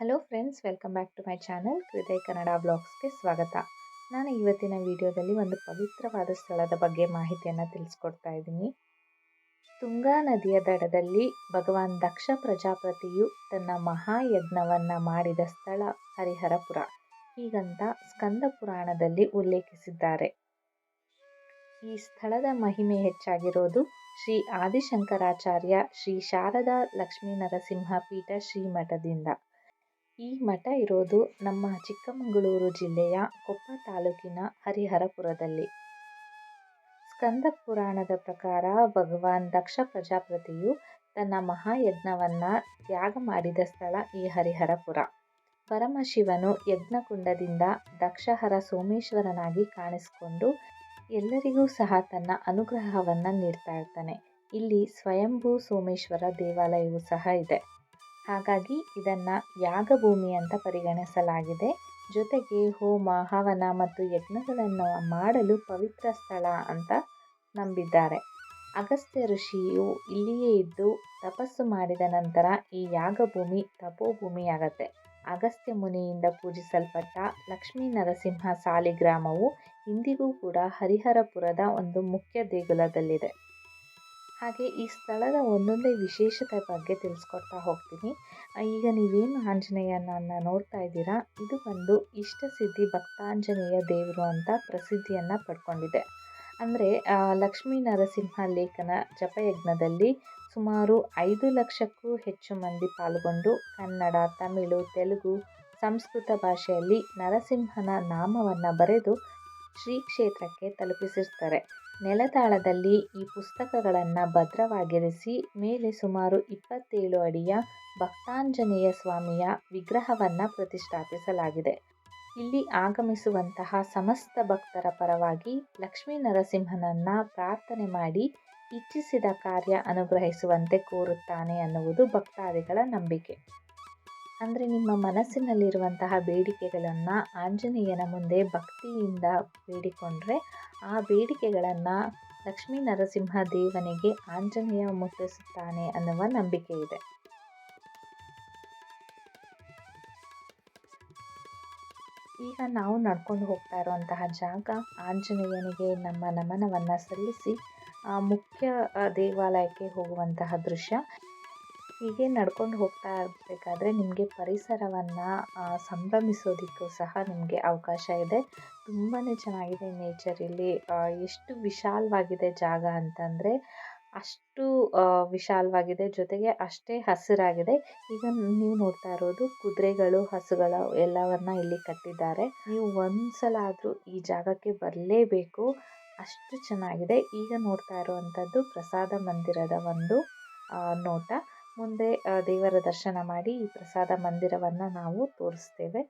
Hello friends welcome back to my channel Hrudaya Kannada ಬ್ಲಾಗ್ಸ್ಗೆ ಸ್ವಾಗತ. ನಾನು ಇವತ್ತಿನ ವಿಡಿಯೋದಲ್ಲಿ ಒಂದು ಪವಿತ್ರವಾದ ಸ್ಥಳದ ಬಗ್ಗೆ ಮಾಹಿತಿಯನ್ನು ತಿಳಿಸ್ಕೊಡ್ತಾ ಇದ್ದೀನಿ. ತುಂಗಾ ನದಿಯ ದಡದಲ್ಲಿ ಭಗವಾನ್ ದಕ್ಷ ಪ್ರಜಾಪತಿಯು ತನ್ನ ಮಹಾಯಜ್ಞವನ್ನು ಮಾಡಿದ ಸ್ಥಳ ಹರಿಹರಪುರ. ಹೀಗಂತ ಸ್ಕಂದ ಪುರಾಣದಲ್ಲಿ ಉಲ್ಲೇಖಿಸಿದ್ದಾರೆ. ಈ ಸ್ಥಳದ ಮಹಿಮೆ ಹೆಚ್ಚಾಗಿರೋದು ಶ್ರೀ ಆದಿಶಂಕರಾಚಾರ್ಯ ಶ್ರೀ ಶಾರದಾ ಲಕ್ಷ್ಮೀ ನರಸಿಂಹ ಪೀಠ ಶ್ರೀಮಠದಿಂದ. ಈ ಮಠ ಇರೋದು ನಮ್ಮ ಚಿಕ್ಕಮಗಳೂರು ಜಿಲ್ಲೆಯ ಕೊಪ್ಪ ತಾಲೂಕಿನ ಹರಿಹರಪುರದಲ್ಲಿ. ಸ್ಕಂದ ಪುರಾಣದ ಪ್ರಕಾರ ಭಗವಾನ್ ದಕ್ಷ ಪ್ರಜಾಪತಿಯು ತನ್ನ ಮಹಾಯಜ್ಞವನ್ನು ತ್ಯಾಗ ಮಾಡಿದ ಸ್ಥಳ ಈ ಹರಿಹರಪುರ. ಪರಮಶಿವನು ಯಜ್ಞಕುಂಡದಿಂದ ದಕ್ಷಹರ ಸೋಮೇಶ್ವರನಾಗಿ ಕಾಣಿಸಿಕೊಂಡು ಎಲ್ಲರಿಗೂ ಸಹ ತನ್ನ ಅನುಗ್ರಹವನ್ನು ನೀಡ್ತಾ ಇರ್ತಾನೆ. ಇಲ್ಲಿ ಸ್ವಯಂಭೂ ಸೋಮೇಶ್ವರ ದೇವಾಲಯವೂ ಸಹ ಇದೆ. ಹಾಗಾಗಿ ಇದನ್ನು ಯಾಗಭೂಮಿ ಅಂತ ಪರಿಗಣಿಸಲಾಗಿದೆ. ಜೊತೆಗೆ ಹೋಮ, ಹವನ ಮತ್ತು ಯಜ್ಞಗಳನ್ನು ಮಾಡಲು ಪವಿತ್ರ ಸ್ಥಳ ಅಂತ ನಂಬಿದ್ದಾರೆ. ಅಗಸ್ತ್ಯ ಋಷಿಯು ಇಲ್ಲಿಯೇ ಇದ್ದು ತಪಸ್ಸು ಮಾಡಿದ ನಂತರ ಈ ಯಾಗಭೂಮಿ ತಪೋಭೂಮಿಯಾಗತ್ತೆ. ಅಗಸ್ತ್ಯ ಮುನಿಯಿಂದ ಪೂಜಿಸಲ್ಪಟ್ಟ ಲಕ್ಷ್ಮೀ ನರಸಿಂಹ ಸಾಲಿಗ್ರಾಮವು ಇಂದಿಗೂ ಕೂಡ ಹರಿಹರಪುರದ ಒಂದು ಮುಖ್ಯ ದೇಗುಲದಲ್ಲಿದೆ. ಹಾಗೆ ಈ ಸ್ಥಳದ ಒಂದೊಂದೇ ವಿಶೇಷತೆ ಬಗ್ಗೆ ತಿಳಿಸ್ಕೊಡ್ತಾ ಹೋಗ್ತೀನಿ. ಈಗ ನೀವೇನು ಆಂಜನೇಯನನ್ನು ನೋಡ್ತಾ ಇದ್ದೀರಾ? ಇದು ಬಂದು ಇಷ್ಟ ಸಿದ್ಧಿ ಭಕ್ತಾಂಜನೇಯ ದೇವರು ಅಂತ ಪ್ರಸಿದ್ಧಿಯನ್ನು ಪಡ್ಕೊಂಡಿದೆ. ಅಂದರೆ ಲಕ್ಷ್ಮೀ ನರಸಿಂಹ ಲೇಖನ ಜಪಯಜ್ಞದಲ್ಲಿ ಸುಮಾರು ಐದು ಲಕ್ಷಕ್ಕೂ ಹೆಚ್ಚು ಮಂದಿ ಪಾಲ್ಗೊಂಡು ಕನ್ನಡ, ತಮಿಳು, ತೆಲುಗು, ಸಂಸ್ಕೃತ ಭಾಷೆಯಲ್ಲಿ ನರಸಿಂಹನ ನಾಮವನ್ನು ಬರೆದು ಶ್ರೀ ಕ್ಷೇತ್ರಕ್ಕೆ ತಲುಪಿಸಿರ್ತಾರೆ. ನೆಲತಾಳದಲ್ಲಿ ಈ ಪುಸ್ತಕಗಳನ್ನು ಭದ್ರವಾಗಿರಿಸಿ ಮೇಲೆ ಸುಮಾರು ಇಪ್ಪತ್ತೇಳು ಅಡಿಯ ಭಕ್ತಾಂಜನೇಯ ಸ್ವಾಮಿಯ ವಿಗ್ರಹವನ್ನು ಪ್ರತಿಷ್ಠಾಪಿಸಲಾಗಿದೆ. ಇಲ್ಲಿ ಆಗಮಿಸುವಂತಹ ಸಮಸ್ತ ಭಕ್ತರ ಪರವಾಗಿ ಲಕ್ಷ್ಮೀ ನರಸಿಂಹನನ್ನು ಪ್ರಾರ್ಥನೆ ಮಾಡಿ ಇಚ್ಛಿಸಿದ ಕಾರ್ಯ ಅನುಗ್ರಹಿಸುವಂತೆ ಕೋರುತ್ತಾನೆ ಅನ್ನುವುದು ಭಕ್ತಾದಿಗಳ ನಂಬಿಕೆ. ಅಂದರೆ ನಿಮ್ಮ ಮನಸ್ಸಿನಲ್ಲಿರುವಂತಹ ಬೇಡಿಕೆಗಳನ್ನು ಆಂಜನೇಯನ ಮುಂದೆ ಭಕ್ತಿಯಿಂದ ಬೇಡಿಕೊಂಡ್ರೆ ಆ ಬೇಡಿಕೆಗಳನ್ನು ಲಕ್ಷ್ಮೀ ನರಸಿಂಹ ದೇವನಿಗೆ ಆಂಜನೇಯ ಮುಟ್ಟಿಸುತ್ತಾನೆ ಅನ್ನುವ ನಂಬಿಕೆ ಇದೆ. ಈಗ ನಾವು ನಡ್ಕೊಂಡು ಹೋಗ್ತಾ ಇರುವಂತಹ ಜಾಗ ಆಂಜನೇಯನಿಗೆ ನಮ್ಮ ನಮನವನ್ನು ಸಲ್ಲಿಸಿ ಆ ಮುಖ್ಯ ದೇವಾಲಯಕ್ಕೆ ಹೋಗುವಂತಹ ದೃಶ್ಯ. ಹೀಗೆ ನಡ್ಕೊಂಡು ಹೋಗ್ತಾ ಇರಬೇಕಾದ್ರೆ ನಿಮಗೆ ಪರಿಸರವನ್ನು ಸಂಭ್ರಮಿಸೋದಕ್ಕೂ ಸಹ ನಿಮಗೆ ಅವಕಾಶ ಇದೆ. ತುಂಬಾ ಚೆನ್ನಾಗಿದೆ ನೇಚರ್ ಇಲ್ಲಿ. ಎಷ್ಟು ವಿಶಾಲವಾಗಿದೆ ಜಾಗ ಅಂತಂದರೆ ಅಷ್ಟು ವಿಶಾಲವಾಗಿದೆ. ಜೊತೆಗೆ ಅಷ್ಟೇ ಹಸಿರಾಗಿದೆ. ಈಗ ನೀವು ನೋಡ್ತಾ ಇರೋದು ಕುದುರೆಗಳು, ಹಸುಗಳು ಎಲ್ಲವನ್ನು ಇಲ್ಲಿ ಕಟ್ಟಿದ್ದಾರೆ. ನೀವು ಒಂದ್ಸಲ ಆದರೂ ಈ ಜಾಗಕ್ಕೆ ಬರಲೇಬೇಕು. ಅಷ್ಟು ಚೆನ್ನಾಗಿದೆ. ಈಗ ನೋಡ್ತಾ ಇರುವಂಥದ್ದು ಪ್ರಸಾದ ಮಂದಿರದ ಒಂದು ನೋಟ. ಮುಂದೆ ದೇವರ ದರ್ಶನ ಮಾಡಿ ಈ ಪ್ರಸಾದ ಮಂದಿರವನ್ನು ನಾವು ತೋರಿಸ್ತೇವೆ.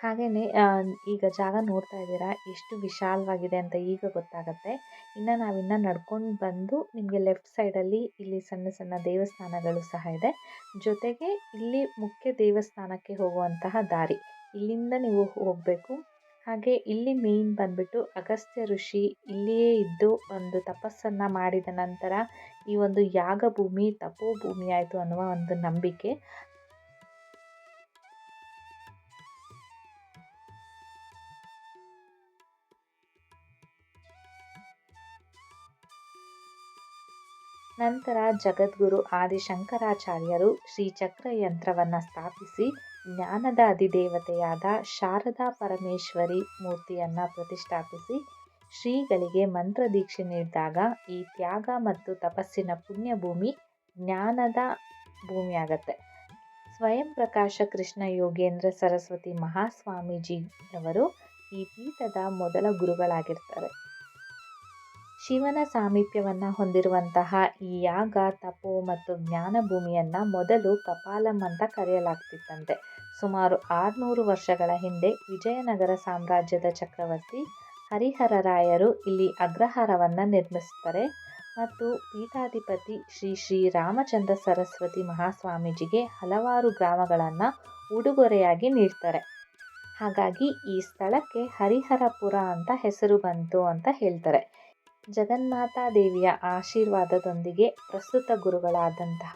ಹಾಗೆಯೇ ಈಗ ಜಾಗ ನೋಡ್ತಾ ಇದ್ದೀರಾ? ಎಷ್ಟು ವಿಶಾಲವಾಗಿದೆ ಅಂತ ಈಗ ಗೊತ್ತಾಗುತ್ತೆ. ಇನ್ನು ನಾವಿನ್ನು ನಡ್ಕೊಂಡು ಬಂದು ನಿಮಗೆ ಲೆಫ್ಟ್ ಸೈಡಲ್ಲಿ ಇಲ್ಲಿ ಸಣ್ಣ ಸಣ್ಣ ದೇವಸ್ಥಾನಗಳು ಸಹ ಇದೆ. ಜೊತೆಗೆ ಇಲ್ಲಿ ಮುಖ್ಯ ದೇವಸ್ಥಾನಕ್ಕೆ ಹೋಗುವಂತಹ ದಾರಿ. ಇಲ್ಲಿಂದ ನೀವು ಹೋಗಬೇಕು. ಹಾಗೆ ಇಲ್ಲಿ ಮೇನ್ ಬಂದ್ಬಿಟ್ಟು ಅಗಸ್ತ್ಯ ಋಷಿ ಇಲ್ಲಿಯೇ ಇದ್ದು ಒಂದು ತಪಸ್ಸನ್ನು ಮಾಡಿದ ನಂತರ ಈ ಒಂದು ಯಾಗ ಭೂಮಿ ತಪೋಭೂಮಿ ಆಯಿತು ಅನ್ನುವ ಒಂದು ನಂಬಿಕೆ. ನಂತರ ಜಗದ್ಗುರು ಆದಿಶಂಕರಾಚಾರ್ಯರು ಶ್ರೀಚಕ್ರ ಯಂತ್ರವನ್ನು ಸ್ಥಾಪಿಸಿ ಜ್ಞಾನದ ಅಧಿದೇವತೆಯಾದ ಶಾರದಾ ಪರಮೇಶ್ವರಿ ಮೂರ್ತಿಯನ್ನು ಪ್ರತಿಷ್ಠಾಪಿಸಿ ಶ್ರೀಗಳಿಗೆ ಮಂತ್ರ ದೀಕ್ಷೆ ನೀಡಿದಾಗ ಈ ತ್ಯಾಗ ಮತ್ತು ತಪಸ್ಸಿನ ಪುಣ್ಯಭೂಮಿ ಜ್ಞಾನದ ಭೂಮಿಯಾಗತ್ತೆ. ಸ್ವಯಂ ಪ್ರಕಾಶ ಕೃಷ್ಣ ಯೋಗೇಂದ್ರ ಸರಸ್ವತಿ ಮಹಾಸ್ವಾಮೀಜಿಯವರು ಈ ಪೀಠದ ಮೊದಲ ಗುರುಗಳಾಗಿರ್ತಾರೆ. ಶಿವನ ಸಾಮೀಪ್ಯವನ್ನು ಹೊಂದಿರುವಂತಹ ಈ ಯಾಗ, ತಪೋ ಮತ್ತು ಜ್ಞಾನ ಭೂಮಿಯನ್ನು ಮೊದಲು ಕಪಾಲಂ ಅಂತ ಕರೆಯಲಾಗ್ತಿತ್ತಂತೆ. ಸುಮಾರು ಆರುನೂರು ವರ್ಷಗಳ ಹಿಂದೆ ವಿಜಯನಗರ ಸಾಮ್ರಾಜ್ಯದ ಚಕ್ರವರ್ತಿ ಹರಿಹರರಾಯರು ಇಲ್ಲಿ ಅಗ್ರಹಾರವನ್ನು ನಿರ್ಮಿಸ್ತಾರೆ ಮತ್ತು ಪೀಠಾಧಿಪತಿ ಶ್ರೀ ಶ್ರೀ ರಾಮಚಂದ್ರ ಸರಸ್ವತಿ ಮಹಾಸ್ವಾಮೀಜಿಗೆ ಹಲವಾರು ಗ್ರಾಮಗಳನ್ನು ಉಡುಗೊರೆಯಾಗಿ ನೀಡ್ತಾರೆ. ಹಾಗಾಗಿ ಈ ಸ್ಥಳಕ್ಕೆ ಹರಿಹರಪುರ ಅಂತ ಹೆಸರು ಬಂತು ಅಂತ ಹೇಳ್ತಾರೆ. ಜಗನ್ಮಾತಾ ದೇವಿಯ ಆಶೀರ್ವಾದದೊಂದಿಗೆ ಪ್ರಸ್ತುತ ಗುರುಗಳಾದಂತಹ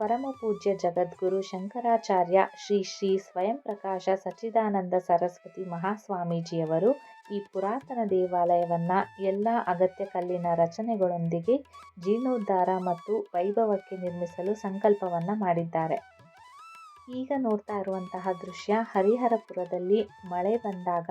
ಪರಮಪೂಜ್ಯ ಜಗದ್ಗುರು ಶಂಕರಾಚಾರ್ಯ ಶ್ರೀ ಶ್ರೀ ಸ್ವಯಂಪ್ರಕಾಶ ಸಚ್ಚಿದಾನಂದ ಸರಸ್ವತಿ ಮಹಾಸ್ವಾಮೀಜಿಯವರು ಈ ಪುರಾತನ ದೇವಾಲಯವನ್ನು ಎಲ್ಲ ಅಗತ್ಯ ಕಲ್ಲಿನ ರಚನೆಗಳೊಂದಿಗೆ ಜೀರ್ಣೋದ್ಧಾರ ಮತ್ತು ವೈಭವಕ್ಕೆ ನಿರ್ಮಿಸಲು ಸಂಕಲ್ಪವನ್ನು ಮಾಡಿದ್ದಾರೆ. ಈಗ ನೋಡ್ತಾ ಇರುವಂತಹ ದೃಶ್ಯ ಹರಿಹರಪುರದಲ್ಲಿ ಮಳೆ ಬಂದಾಗ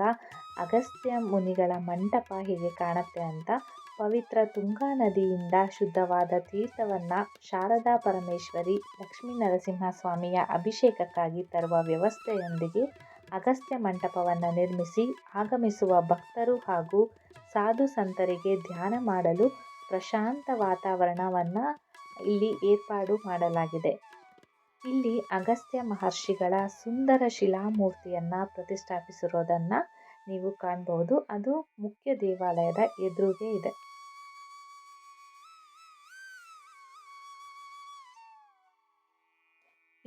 ಅಗಸ್ತ್ಯ ಮುನಿಗಳ ಮಂಟಪ ಹೇಗೆ ಕಾಣುತ್ತೆ ಅಂತ ಪವಿತ್ರ ತುಂಗಾ ನದಿಯಿಂದ ಶುದ್ಧವಾದ ತೀರ್ಥವನ್ನು ಶಾರದಾ ಪರಮೇಶ್ವರಿ ಲಕ್ಷ್ಮೀ ನರಸಿಂಹಸ್ವಾಮಿಯ ಅಭಿಷೇಕಕ್ಕಾಗಿ ತರುವ ವ್ಯವಸ್ಥೆಯೊಂದಿಗೆ ಅಗಸ್ತ್ಯ ಮಂಟಪವನ್ನು ನಿರ್ಮಿಸಿ ಆಗಮಿಸುವ ಭಕ್ತರು ಹಾಗೂ ಸಾಧು ಸಂತರಿಗೆ ಧ್ಯಾನ ಮಾಡಲು ಪ್ರಶಾಂತ ವಾತಾವರಣವನ್ನು ಇಲ್ಲಿ ಏರ್ಪಾಡು ಮಾಡಲಾಗಿದೆ. ಇಲ್ಲಿ ಅಗಸ್ತ್ಯ ಮಹರ್ಷಿಗಳ ಸುಂದರ ಶಿಲಾಮೂರ್ತಿಯನ್ನು ಪ್ರತಿಷ್ಠಾಪಿಸಿರೋದನ್ನು ನೀವು ಕಾಣಬಹುದು ಅದು ಮುಖ್ಯ ದೇವಾಲಯದ ಎದುರಿಗೆ ಇದೆ.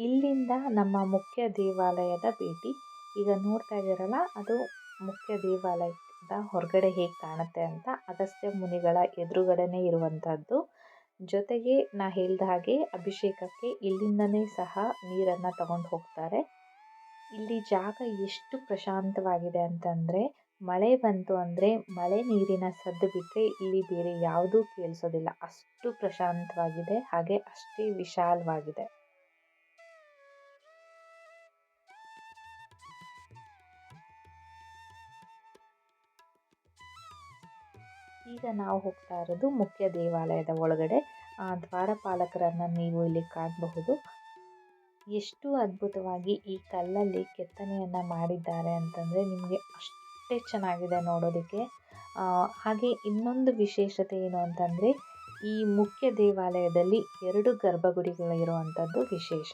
ಇಲ್ಲಿಂದ ನಮ್ಮ ಮುಖ್ಯ ದೇವಾಲಯದ ಭೇಟಿ. ಈಗ ನೋಡ್ತಾ ಇದ್ದೀರಲ್ಲ, ಅದು ಮುಖ್ಯ ದೇವಾಲಯದ ಹೊರಗಡೆ ಹೇಗೆ ಕಾಣುತ್ತೆ ಅಂತ ಅಗಸ್ತ್ಯ ಮುನಿಗಳ ಎದುರುಗಡೆನೇ ಇರುವಂಥದ್ದು ಜೊತೆಗೆ ನಾ ಹೇಳಿದ ಹಾಗೆ ಅಭಿಷೇಕಕ್ಕೆ ಇಲ್ಲಿಂದನೇ ಸಹ ನೀರನ್ನು ತಗೊಂಡು ಹೋಗ್ತಾರೆ. ಇಲ್ಲಿ ಜಾಗ ಎಷ್ಟು ಪ್ರಶಾಂತವಾಗಿದೆ ಅಂತಂದರೆ, ಮಳೆ ಬಂತು ಅಂದರೆ ಮಳೆ ನೀರಿನ ಸದ್ದು ಬಿಟ್ಟರೆ ಇಲ್ಲಿ ಬೇರೆ ಯಾವುದೂ ಕೇಳಿಸೋದಿಲ್ಲ. ಅಷ್ಟು ಪ್ರಶಾಂತವಾಗಿದೆ, ಹಾಗೆ ಅಷ್ಟೇ ವಿಶಾಲವಾಗಿದೆ. ಈಗ ನಾವು ಹೋಗ್ತಾ ಇರೋದು ಮುಖ್ಯ ದೇವಾಲಯದ ಒಳಗಡೆ. ಆ ದ್ವಾರಪಾಲಕರನ್ನು ನೀವು ಇಲ್ಲಿ ಕಾಣಬಹುದು. ಎಷ್ಟು ಅದ್ಭುತವಾಗಿ ಈ ಕಲ್ಲಲ್ಲಿ ಕೆತ್ತನೆಯನ್ನು ಮಾಡಿದ್ದಾರೆ ಅಂತಂದರೆ ನಿಮಗೆ ಅಷ್ಟೇ ಚೆನ್ನಾಗಿದೆ ನೋಡೋದಕ್ಕೆ. ಹಾಗೆ ಇನ್ನೊಂದು ವಿಶೇಷತೆ ಏನು ಅಂತಂದರೆ ಈ ಮುಖ್ಯ ದೇವಾಲಯದಲ್ಲಿ ಎರಡು ಗರ್ಭಗುಡಿಗಳು ಗರ್ಭಗುಡಿಗಳಿರುವಂಥದ್ದು ವಿಶೇಷ.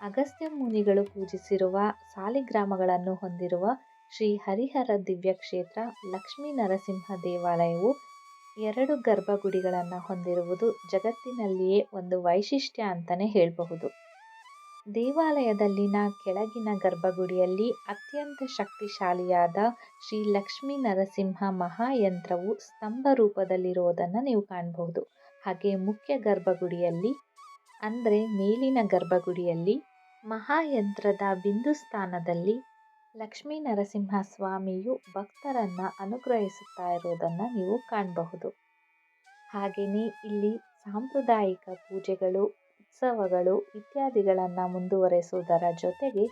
ಅಗಸ್ತ್ಯ ಮುನಿಗಳು ಪೂಜಿಸಿರುವ ಸಾಲಿಗ್ರಾಮಗಳನ್ನು ಹೊಂದಿರುವ ಶ್ರೀ ಹರಿಹರ ದಿವ್ಯಕ್ಷೇತ್ರ ಲಕ್ಷ್ಮೀ ನರಸಿಂಹ ದೇವಾಲಯವು ಎರಡು ಗರ್ಭಗುಡಿಗಳನ್ನು ಹೊಂದಿರುವುದು ಜಗತ್ತಿನಲ್ಲಿಯೇ ಒಂದು ವೈಶಿಷ್ಟ್ಯ ಅಂತಲೇ ಹೇಳಬಹುದು. ದೇವಾಲಯದಲ್ಲಿನ ಕೆಳಗಿನ ಗರ್ಭಗುಡಿಯಲ್ಲಿ ಅತ್ಯಂತ ಶಕ್ತಿಶಾಲಿಯಾದ ಶ್ರೀ ಲಕ್ಷ್ಮೀ ನರಸಿಂಹ ಮಹಾಯಂತ್ರವು ಸ್ತಂಭ ರೂಪದಲ್ಲಿರುವುದನ್ನು ನೀವು ಕಾಣಬಹುದು. ಹಾಗೆ ಮುಖ್ಯ ಗರ್ಭಗುಡಿಯಲ್ಲಿ, ಅಂದರೆ ಮೇಲಿನ ಗರ್ಭಗುಡಿಯಲ್ಲಿ ಮಹಾಯಂತ್ರದ ಬಿಂದುಸ್ಥಾನದಲ್ಲಿ ಲಕ್ಷ್ಮೀ ನರಸಿಂಹ ಸ್ವಾಮಿಯು ಭಕ್ತರನ್ನು ಅನುಗ್ರಹಿಸುತ್ತಾ ಇರುವುದನ್ನು ನೀವು ಕಾಣಬಹುದು. ಹಾಗೆಯೇ ಇಲ್ಲಿ ಸಾಂಪ್ರದಾಯಿಕ ಪೂಜೆಗಳು, ಉತ್ಸವಗಳು ಇತ್ಯಾದಿಗಳನ್ನು ಮುಂದುವರೆಸುವುದರ ಜೊತೆಗೆ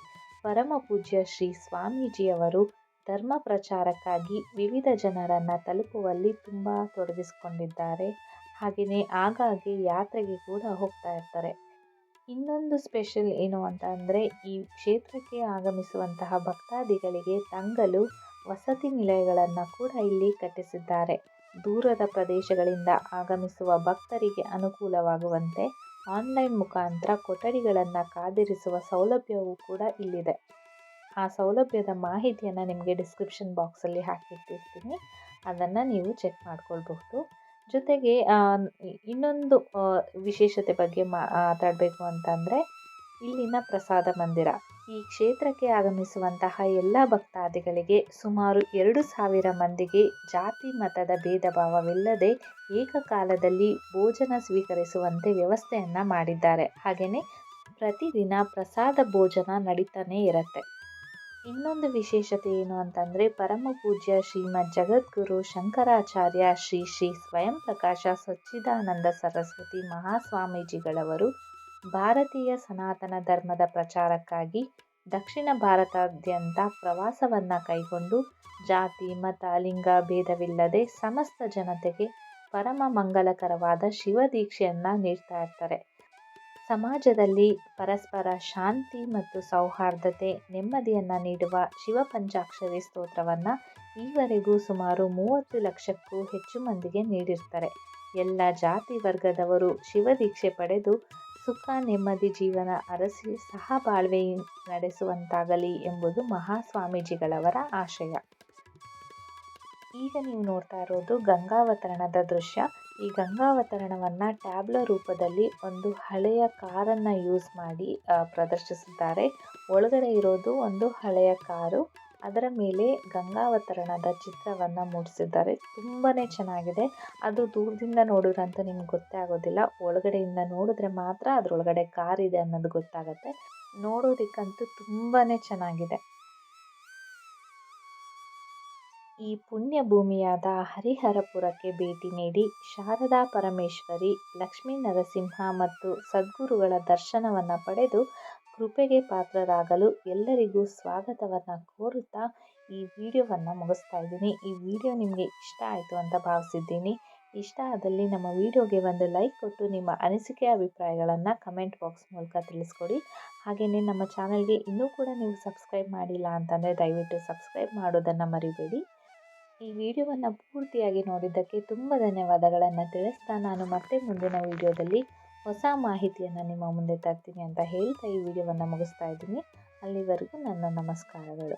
ಪರಮಪೂಜ್ಯ ಶ್ರೀ ಸ್ವಾಮೀಜಿಯವರು ಧರ್ಮ ಪ್ರಚಾರಕ್ಕಾಗಿ ವಿವಿಧ ಜನರನ್ನು ತಲುಪುವಲ್ಲಿ ತುಂಬ ತೊಡಗಿಸಿಕೊಂಡಿದ್ದಾರೆ. ಹಾಗೆಯೇ ಆಗಾಗ್ಗೆ ಯಾತ್ರೆಗೆ ಕೂಡ ಹೋಗ್ತಾ ಇರ್ತಾರೆ. ಇನ್ನೊಂದು ಸ್ಪೆಷಲ್ ಏನು ಅಂತ ಅಂದರೆ ಈ ಕ್ಷೇತ್ರಕ್ಕೆ ಆಗಮಿಸುವಂತಹ ಭಕ್ತಾದಿಗಳಿಗೆ ತಂಗಲು ವಸತಿ ನಿಲಯಗಳನ್ನು ಕೂಡ ಇಲ್ಲಿ ಕಟ್ಟಿಸಿದ್ದಾರೆ. ದೂರದ ಪ್ರದೇಶಗಳಿಂದ ಆಗಮಿಸುವ ಭಕ್ತರಿಗೆ ಅನುಕೂಲವಾಗುವಂತೆ ಆನ್ಲೈನ್ ಮುಖಾಂತರ ಕೊಠಡಿಗಳನ್ನು ಕಾದಿರಿಸುವ ಸೌಲಭ್ಯವೂ ಕೂಡ ಇಲ್ಲಿದೆ. ಆ ಸೌಲಭ್ಯದ ಮಾಹಿತಿಯನ್ನು ನಿಮಗೆ ಡಿಸ್ಕ್ರಿಪ್ಷನ್ ಬಾಕ್ಸಲ್ಲಿ ಹಾಕಿಟ್ಟಿರ್ತೀನಿ. ಅದನ್ನು ನೀವು ಚೆಕ್ ಮಾಡ್ಕೊಳ್ಬಹುದು. ಜೊತೆಗೆ ಇನ್ನೊಂದು ವಿಶೇಷತೆ ಬಗ್ಗೆ ಮಾತಾಡಬೇಕು ಅಂತಂದರೆ, ಇಲ್ಲಿನ ಪ್ರಸಾದ ಮಂದಿರ. ಈ ಕ್ಷೇತ್ರಕ್ಕೆ ಆಗಮಿಸುವಂತಹ ಎಲ್ಲ ಭಕ್ತಾದಿಗಳಿಗೆ ಸುಮಾರು ಎರಡು ಸಾವಿರ ಮಂದಿಗೆ ಜಾತಿ ಮತದ ಭೇದ ಭಾವವಿಲ್ಲದೆ ಏಕಕಾಲದಲ್ಲಿ ಭೋಜನ ಸ್ವೀಕರಿಸುವಂತೆ ವ್ಯವಸ್ಥೆಯನ್ನು ಮಾಡಿದ್ದಾರೆ. ಹಾಗೆಯೇ ಪ್ರತಿದಿನ ಪ್ರಸಾದ ಭೋಜನ ನಡೀತಾನೇ ಇರುತ್ತೆ. ಇನ್ನೊಂದು ವಿಶೇಷತೆ ಏನು ಅಂತಂದರೆ ಪರಮ ಪೂಜ್ಯ ಶ್ರೀಮದ್ ಜಗದ್ಗುರು ಶಂಕರಾಚಾರ್ಯ ಶ್ರೀ ಶ್ರೀ ಸ್ವಯಂ ಪ್ರಕಾಶ ಸಚ್ಚಿದಾನಂದ ಸರಸ್ವತಿ ಮಹಾಸ್ವಾಮೀಜಿಗಳವರು ಭಾರತೀಯ ಸನಾತನ ಧರ್ಮದ ಪ್ರಚಾರಕ್ಕಾಗಿ ದಕ್ಷಿಣ ಭಾರತಾದ್ಯಂತ ಪ್ರವಾಸವನ್ನು ಕೈಗೊಂಡು ಜಾತಿ, ಮತ, ಲಿಂಗ ಭೇದವಿಲ್ಲದೆ ಸಮಸ್ತ ಜನತೆಗೆ ಪರಮ ಮಂಗಲಕರವಾದ ಶಿವದೀಕ್ಷೆಯನ್ನು ನೀಡ್ತಾ ಇರ್ತಾರೆ. ಸಮಾಜದಲ್ಲಿ ಪರಸ್ಪರ ಶಾಂತಿ ಮತ್ತು ಸೌಹಾರ್ದತೆ ನೆಮ್ಮದಿಯನ್ನು ನೀಡುವ ಶಿವ ಪಂಚಾಕ್ಷರಿ ಸ್ತೋತ್ರವನ್ನು ಈವರೆಗೂ ಸುಮಾರು ಮೂವತ್ತು ಲಕ್ಷಕ್ಕೂ ಹೆಚ್ಚು ಮಂದಿಗೆ ನೀಡಿರ್ತಾರೆ. ಎಲ್ಲ ಜಾತಿ ವರ್ಗದವರು ಶಿವದೀಕ್ಷೆ ಪಡೆದು ಸುಖ, ನೆಮ್ಮದಿ, ಜೀವನ ಅರಸಿ ಸಹಬಾಳ್ವೆ ನಡೆಸುವಂತಾಗಲಿ ಎಂಬುದು ಮಹಾಸ್ವಾಮೀಜಿಗಳವರ ಆಶಯ. ಈಗ ನೀವು ನೋಡ್ತಾ ಇರೋದು ಗಂಗಾವತರಣದ ದೃಶ್ಯ. ಈ ಗಂಗಾವತರಣವನ್ನು ಟ್ಯಾಬ್ಲೋ ರೂಪದಲ್ಲಿ ಒಂದು ಹಳೆಯ ಕಾರನ್ನು ಯೂಸ್ ಮಾಡಿ ಪ್ರದರ್ಶಿಸಿದ್ದಾರೆ. ಒಳಗಡೆ ಇರೋದು ಒಂದು ಹಳೆಯ ಕಾರು. ಅದರ ಮೇಲೆ ಗಂಗಾವತರಣದ ಚಿತ್ರವನ್ನು ಮೂಡಿಸಿದ್ದಾರೆ. ತುಂಬಾ ಚೆನ್ನಾಗಿದೆ. ಅದು ದೂರದಿಂದ ನೋಡಿದ್ರಂತೂ ನಿಮ್ಗೆ ಗೊತ್ತೇ ಆಗೋದಿಲ್ಲ. ಒಳಗಡೆಯಿಂದ ನೋಡಿದ್ರೆ ಮಾತ್ರ ಅದರೊಳಗಡೆ ಕಾರ್ ಇದೆ ಅನ್ನೋದು ಗೊತ್ತಾಗುತ್ತೆ. ನೋಡೋದಕ್ಕಂತೂ ತುಂಬಾ ಚೆನ್ನಾಗಿದೆ. ಈ ಪುಣ್ಯ ಭೂಮಿಯಾದ ಹರಿಹರಪುರಕ್ಕೆ ಭೇಟಿ ನೀಡಿ ಶಾರದಾ ಪರಮೇಶ್ವರಿ, ಲಕ್ಷ್ಮೀ ನರಸಿಂಹ ಮತ್ತು ಸದ್ಗುರುಗಳ ದರ್ಶನವನ್ನು ಪಡೆದು ಕೃಪೆಗೆ ಪಾತ್ರರಾಗಲು ಎಲ್ಲರಿಗೂ ಸ್ವಾಗತವನ್ನು ಕೋರುತ್ತಾ ಈ ವಿಡಿಯೋವನ್ನು ಮುಗಿಸ್ತಾ ಇದ್ದೀನಿ. ಈ ವಿಡಿಯೋ ನಿಮಗೆ ಇಷ್ಟ ಆಯಿತು ಅಂತ ಭಾವಿಸಿದ್ದೀನಿ. ಇಷ್ಟ ಆದಲ್ಲಿ ನಮ್ಮ ವಿಡಿಯೋಗೆ ಒಂದು ಲೈಕ್ ಕೊಟ್ಟು ನಿಮ್ಮ ಅನಿಸಿಕೆ, ಅಭಿಪ್ರಾಯಗಳನ್ನು ಕಮೆಂಟ್ ಬಾಕ್ಸ್ ಮೂಲಕ ತಿಳಿಸ್ಕೊಡಿ. ಹಾಗೆಯೇ ನಮ್ಮ ಚಾನಲ್ಗೆ ಇನ್ನೂ ಕೂಡ ನೀವು ಸಬ್ಸ್ಕ್ರೈಬ್ ಮಾಡಿಲ್ಲ ಅಂತಂದರೆ ದಯವಿಟ್ಟು ಸಬ್ಸ್ಕ್ರೈಬ್ ಮಾಡೋದನ್ನು ಮರಿಬೇಡಿ. ಈ ವಿಡಿಯೋವನ್ನು ಪೂರ್ತಿಯಾಗಿ ನೋಡಿದ್ದಕ್ಕೆ ತುಂಬ ಧನ್ಯವಾದಗಳನ್ನು ತಿಳಿಸ್ತಾ ನಾನು ಮತ್ತೆ ಮುಂದಿನ ವಿಡಿಯೋದಲ್ಲಿ ಹೊಸ ಮಾಹಿತಿಯನ್ನು ನಿಮ್ಮ ಮುಂದೆ ತರ್ತೀನಿ ಅಂತ ಹೇಳ್ತಾ ಈ ವಿಡಿಯೋವನ್ನು ಮುಗಿಸ್ತಾ ಇದ್ದೀನಿ. ಅಲ್ಲಿವರೆಗೂ ನನ್ನ ನಮಸ್ಕಾರಗಳು.